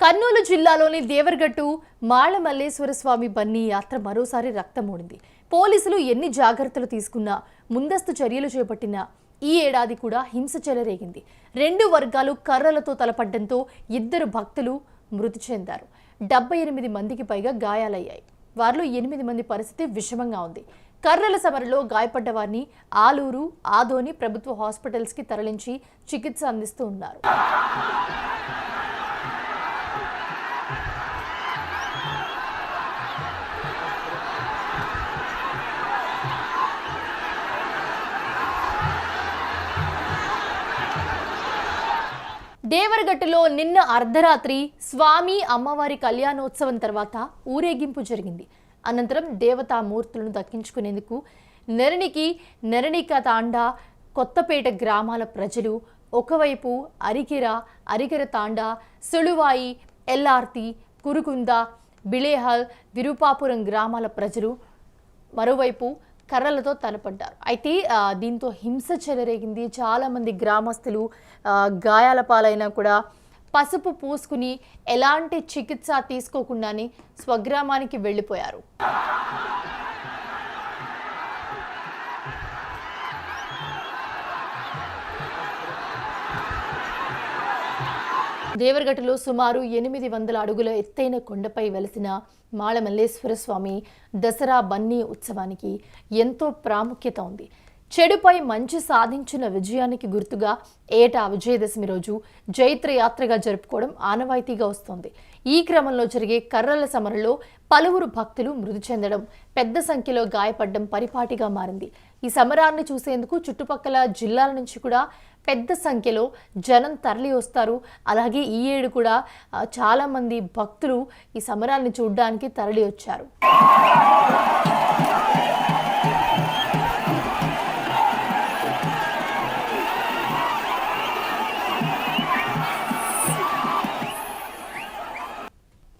కర్నూలు జిల్లాలోని దేవరగట్టు మాళమల్లేశ్వర స్వామి బన్నీ యాత్ర మరోసారి రక్తమూడింది పోలీసులు ఎన్ని జాగ్రత్తలు తీసుకున్నా ముందస్తు చర్యలు చేపట్టినా ఈ ఏడాది కూడా హింస చెలరేగింది. రెండు వర్గాలు కర్రలతో తలపడ్డంతో ఇద్దరు భక్తులు మృతి చెందారు. డెబ్బై ఎనిమిది మందికి పైగా గాయాలయ్యాయి. వారిలో ఎనిమిది మంది పరిస్థితి విషమంగా ఉంది. కర్రల సమరలో గాయపడ్డ వారిని ఆలూరు ఆదోని ప్రభుత్వ హాస్పిటల్స్కి తరలించి చికిత్స అందిస్తూ ఉన్నారు. దేవరగట్టులో నిన్న అర్ధరాత్రి స్వామి అమ్మవారి కళ్యాణోత్సవం తర్వాత ఊరేగింపు జరిగింది. అనంతరం దేవతామూర్తులను దక్కించుకునేందుకు నెరణికి నెరణిక తాండా కొత్తపేట గ్రామాల ప్రజలు ఒకవైపు అరికెర అరికెర తాండా సుళువాయి ఎల్లార్తి కురుకుంద బిళేహల్ విరూపాపురం గ్రామాల ప్రజలు మరోవైపు కర్రలతో తలపడ్డారు. అయితే దీంతో హింస చెలరేగింది. చాలామంది గ్రామస్తులు గాయాల పాలైనా కూడా పసుపు పూసుకుని ఎలాంటి చికిత్స తీసుకోకుండానే స్వగ్రామానికి వెళ్ళిపోయారు. దేవరగట్టులో సుమారు ఎనిమిది వందల అడుగుల ఎత్తైన కొండపై వెలసిన మాళమల్లేశ్వర స్వామి దసరా బన్నీ ఉత్సవానికి ఎంతో ప్రాముఖ్యత ఉంది. చెడుపై మంచి సాధించిన విజయానికి గుర్తుగా ఏటా విజయదశమి రోజు జైత్ర యాత్రగా జరుపుకోవడం ఆనవాయితీగా వస్తోంది. ఈ క్రమంలో జరిగే కర్రల సమరలో పలువురు భక్తులు మృతి చెందడం పెద్ద సంఖ్యలో గాయపడడం పరిపాటిగా మారింది. ఈ సమరాన్ని చూసేందుకు చుట్టుపక్కల జిల్లాల నుంచి కూడా పెద్ద సంఖ్యలో జనం తరలి వస్తారు. అలాగే ఈ ఏడు కూడా చాలామంది భక్తులు ఈ సమరాన్ని చూడడానికి తరలి వచ్చారు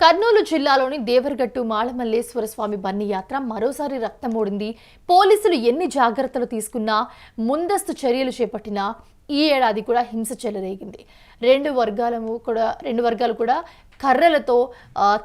కర్నూలు జిల్లాలోని దేవరగట్టు మాళమల్లేశ్వర స్వామి బన్ని యాత్ర మరోసారి రక్తమూడింది. పోలీసులు ఎన్ని జాగ్రత్తలు తీసుకున్నా ముందస్తు చర్యలు చేపట్టినా ఈ ఏడాది కూడా హింస చెలరేగింది. రెండు వర్గాలము కూడా రెండు వర్గాలు కూడా కర్రలతో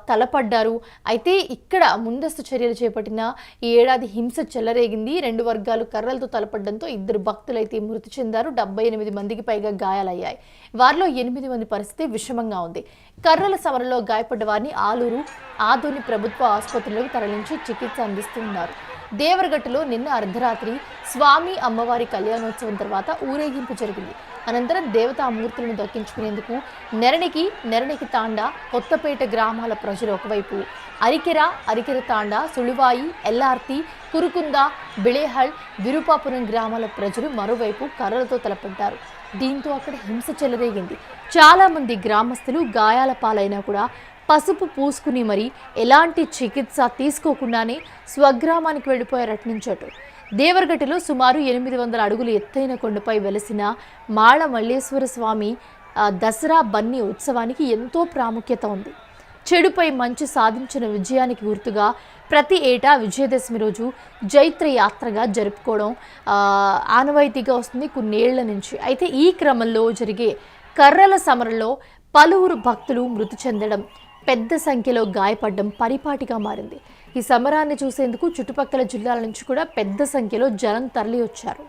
తలపడ్డారు. అయితే ఇక్కడ ముందస్తు చర్యలు చేపట్టిన ఈ ఏడాది హింస చెలరేగింది. రెండు వర్గాలు కర్రలతో తలపడడంతో ఇద్దరు భక్తులైతే మృతి చెందారు. డెబ్బై ఎనిమిది మందికి పైగా గాయాలయ్యాయి. వారిలో ఎనిమిది మంది పరిస్థితి విషమంగా ఉంది. కర్రల సమరలో గాయపడ్డ వారిని ఆలూరు ఆదోని ప్రభుత్వ ఆసుపత్రిలోకి తరలించి చికిత్స అందిస్తున్నారు. దేవరగట్టులో నిన్న అర్ధరాత్రి స్వామి అమ్మవారి కళ్యాణోత్సవం తర్వాత ఊరేగింపు జరిగింది. అనంతరం దేవతామూర్తులను దక్కించుకునేందుకు నెరణికి నెరణికి తాండా కొత్తపేట గ్రామాల ప్రజలు ఒకవైపు. అరికెర అరికెర తాండా సుళువాయి ఎల్లార్తి కురుకుంద బిళేహల్ విరూపాపురం గ్రామాల ప్రజలు మరోవైపు కర్రలతో తలపడ్డారు. దీంతో అక్కడ హింస చెలరేగింది. చాలామంది గ్రామస్తులు గాయాల పాలైనా కూడా పసుపు పూసుకుని మరి ఎలాంటి చికిత్స తీసుకోకుండానే స్వగ్రామానికి వెళ్ళిపోయారు అట్నుంచోటు దేవరగట్టులో సుమారు ఎనిమిది వందల అడుగులు ఎత్తైన కొండపై వెలసిన మాళ మల్లేశ్వర స్వామి దసరా బన్నీ ఉత్సవానికి ఎంతో ప్రాముఖ్యత ఉంది. చెడుపై మంచి సాధించిన విజయానికి గుర్తుగా ప్రతి ఏటా విజయదశమి రోజు జైత్ర యాత్రగా జరుపుకోవడం ఆనవాయితీగా వస్తుంది కొన్నేళ్ళ నుంచి. అయితే ఈ క్రమంలో జరిగే కర్రల సమరంలో పలువురు భక్తులు మృతి చెందడం పెద్ద సంఖ్యలో గాయపడడం పరిపాటిగా మారింది. ఈ సమరాన్ని చూసేందుకు చుట్టుపక్కల జిల్లాల నుంచి కూడా పెద్ద సంఖ్యలో జనం తరలి వచ్చారు